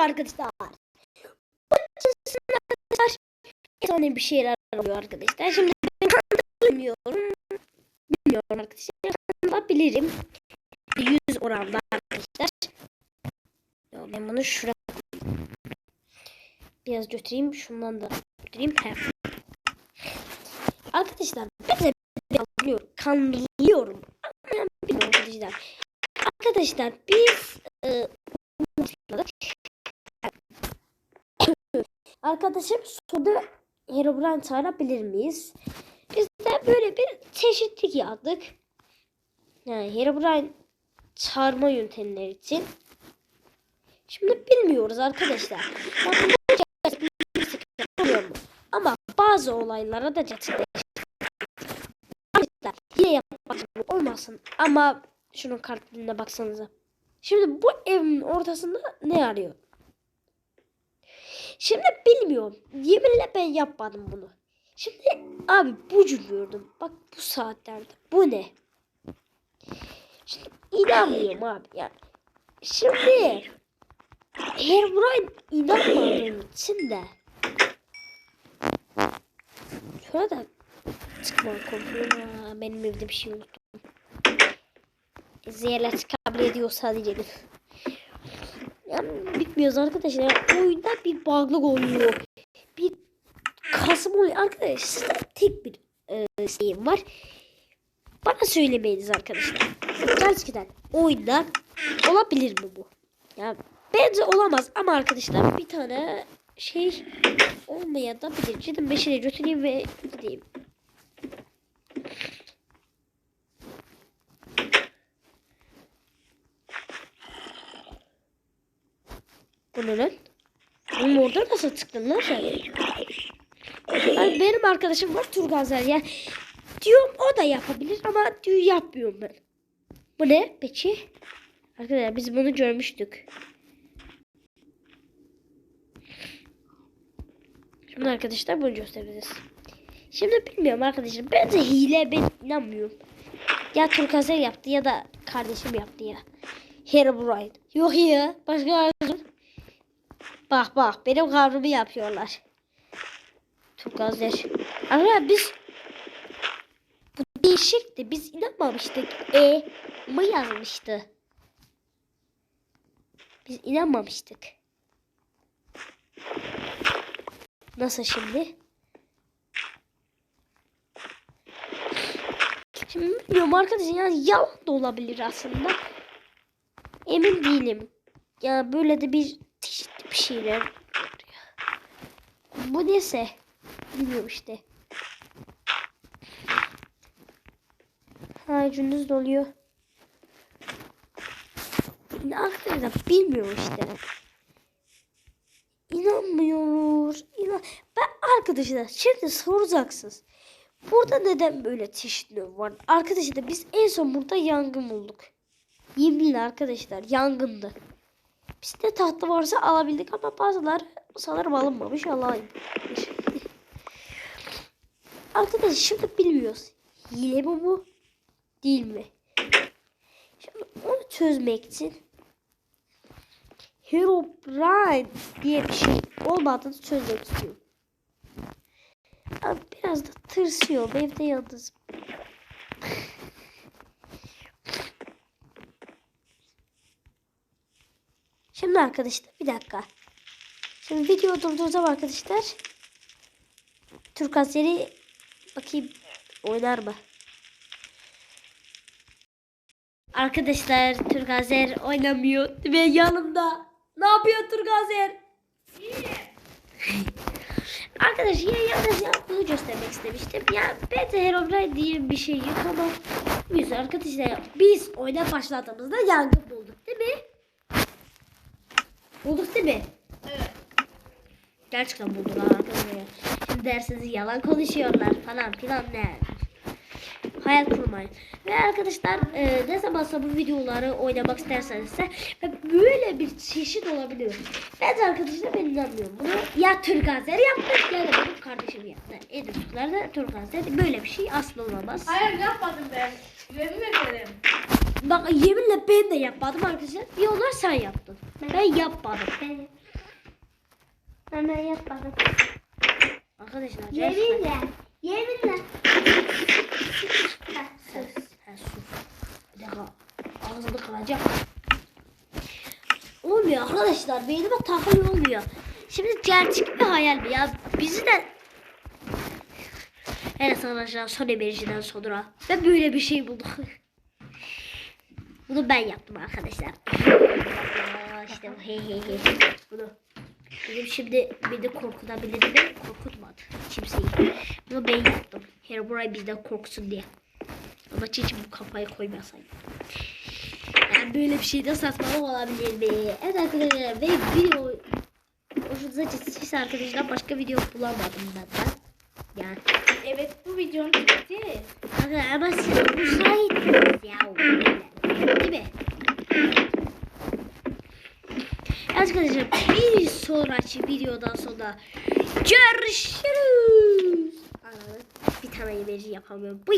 Merhaba arkadaşlar. Bu açısından arkadaşlar efsane bir şeyler oluyor arkadaşlar. Şimdi ben bilmiyorum. Bilmiyorum arkadaşlar. Ama bilirim. 100 oranda arkadaşlar. Ben bunu şuraya biraz götüreyim. Şundan da götüreyim. He. Arkadaşlar ben de. Kanlıyorum. Ama bilmiyorum arkadaşlar. Arkadaşlar biz e, Arkadaşım soda Herobrine çağırabilir miyiz? Biz de böyle bir çeşitlik yaptık. Yani Herobrine çağırma yöntemleri için. Şimdi bilmiyoruz arkadaşlar. Gerçekten? Ama bazı olaylara da. Arkadaşlar yine yapmak olmasın. Ama şunun kartlarına baksanıza. Şimdi bu evin ortasında ne arıyor? Şimdi bilmiyorum. Yeminle ben yapmadım bunu. Şimdi abi bu gördüm. Bak bu saatlerde. Bu ne? Şimdi inanmıyorum abi yani. Şimdi Herobrine inanmadığım için de şöyle da çıkma. Ha, Benim evde bir şey unuttum. Ediyorsa diyeceğim. Yani bitmiyoruz arkadaşlar. Oyunda bir bug'lık oluyor. Bir kasım oluyor. Arkadaşlar tek bir e, şeyim var. Bana söylemeyiniz arkadaşlar. Gerçekten oyunda olabilir mi bu? Yani bence olamaz ama arkadaşlar bir tane şey olmaya da bilir. Cidden meşale götüreyim ve gideyim. Bu ne orada nasıl çıktın lan sen? Ay, benim arkadaşım var Turgazer ya. Diyorum o da yapabilir ama diyor yapmıyorum ben. Bu ne peki? Arkadaşlar biz bunu görmüştük. Şimdi arkadaşlar bunu göstereceğiz. Şimdi bilmiyorum arkadaşlar. Bence hile ben inanmıyorum. Ya Turgazer yaptı ya da kardeşim yaptı ya. Herobrine. Yok ya. Başka Bak bak benim kavrımı yapıyorlar. Çok gazer. Ama biz bu değişikti. Biz inanmamıştık. E mı yazmıştı? Biz inanmamıştık. Nasıl şimdi? Şimdi bilmiyorum arkadaşlar yani yalan da olabilir aslında. Emin değilim. Ya böyle de bir şeyler. Bu neyse. Bilmiyorum işte. Ha gündüz doluyor. Ne arkadaşlar bilmiyorum işte. İnanmıyoruz. İnan ben arkadaşlar şimdi soracaksınız. Burada neden böyle çeşitli var? Arkadaşlar biz en son burada yangın bulduk. Yeminle arkadaşlar yangındı. Bizde tahta varsa alabildik ama bazıları sanırım alınmamış. Alayım. Arkadaşlar şimdi bilmiyoruz. Hile mi bu? Değil mi? Şimdi onu çözmek için Herobrine diye bir şey olmadığını çözmek istiyorum. Abi biraz da tırsıyorum. Evde yalnızım. Şimdi arkadaşlar bir dakika. Şimdi video durduracağım arkadaşlar. Türk Azeri bakayım oynar mı? Arkadaşlar Türk Azer oynamıyor ve yanımda. Ne yapıyor Türk Azer? Arkadaş ya yalnız yaptığını göstermek istemiştim. Ya ben de Herobrine diye bir şey yok ama biz arkadaşlar biz oyuna başladığımızda yangın bulduk değil mi? Bulduk değil mi? Evet. Gerçekten buldular arkadaşlar. Şimdi dersiniz yalan konuşuyorlar falan filan ne? Hayal kurmayın. Ve arkadaşlar e, ne zamansa bu videoları oynamak isterseniz de böyle bir çeşit olabiliyor. Ben de arkadaşlar ben inanmıyorum. Bunu ya Türk Azer yaptı ya da benim kardeşim yaptı. Çocuklar da Türk Azer böyle bir şey asla olamaz. Hayır yapmadım ben. Yemin ederim. Bak yeminle ben de yapmadım arkadaşlar. Bir onlar sen yaptın. Ben yapmadım. Ben Hemen yap bakalım. Arkadaşlar. Yeminle. Yeminle. Sen, sus. sen sus. Bir dakika. Ağzını kıracak. Olmuyor arkadaşlar. Beynime takılıyor olmuyor. Şimdi gerçek bir hayal mi ya? Bizi de Evet arkadaşlar son emerjiden sonra ben böyle bir şey buldum. Bunu ben yaptım arkadaşlar. İşte bu he he he. Bunu benim şimdi beni korkutabilir mi? Korkutmadı kimseyi. Bunu ben yaptım. Herobrine bizden korksun diye. Ama hiç bu kafayı koymasaydım. Yani böyle bir şeyde saçmalık olabilir mi? Evet arkadaşlar ve video hoşunuza gittiyse arkadaşlar başka video bulamadım ben de. Yani Evet bu videonun bitti. Arkadaşlar ama siz müsaitsiniz ya. Mi? Arkadaşlar bir sonraki videodan sonra görüşürüz. Aa, Bir tane yemeği yapamıyorum. Bu.